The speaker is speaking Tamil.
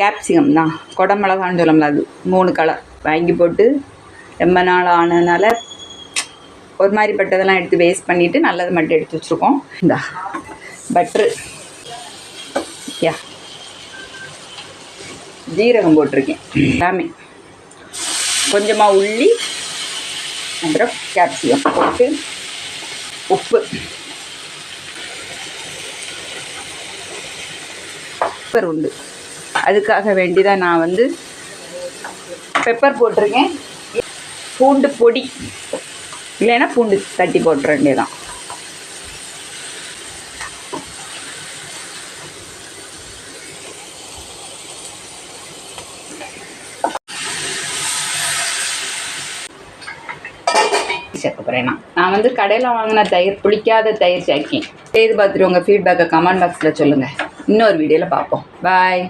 கேப்சிகம் தான். கொடமிளகான்னு சொல்லல அது. மூணு கலர் வாங்கி போட்டு ரொம்ப நாள் ஆனதுனால ஒரு மாதிரி பட்டதெல்லாம் எடுத்து வேஸ்ட் பண்ணிவிட்டு நல்லது மட்டும் எடுத்து வச்சுருக்கோம். இந்த பட்ரு யா. ஜீரகம் போட்டிருக்கேன். எல்லாமே. கொஞ்சமாக உள்ளி அப்புறம் கேப்சிகம் போட்டு உப்பு. பெப்பர் உண்டு. அதுக்காக வேண்டி தான் நான் வந்து பெப்பர் போட்டிருக்கேன். பூண்டு பொடி. இல்லைன்னா பூண்டு தட்டி போட்டுற வேண்டியதான் சேர்க்க போகிறேன் நான். நான் வந்து கடையில் வாங்கின தயிர் புளிக்காத தயிர் சேர்க்கேன். செய்து பார்த்துட்டு உங்கள் ஃபீட்பேக்கை கமெண்ட் பாக்ஸில் சொல்லுங்கள் இன்னொரு வீடியோவில் பார்ப்போம். பாய்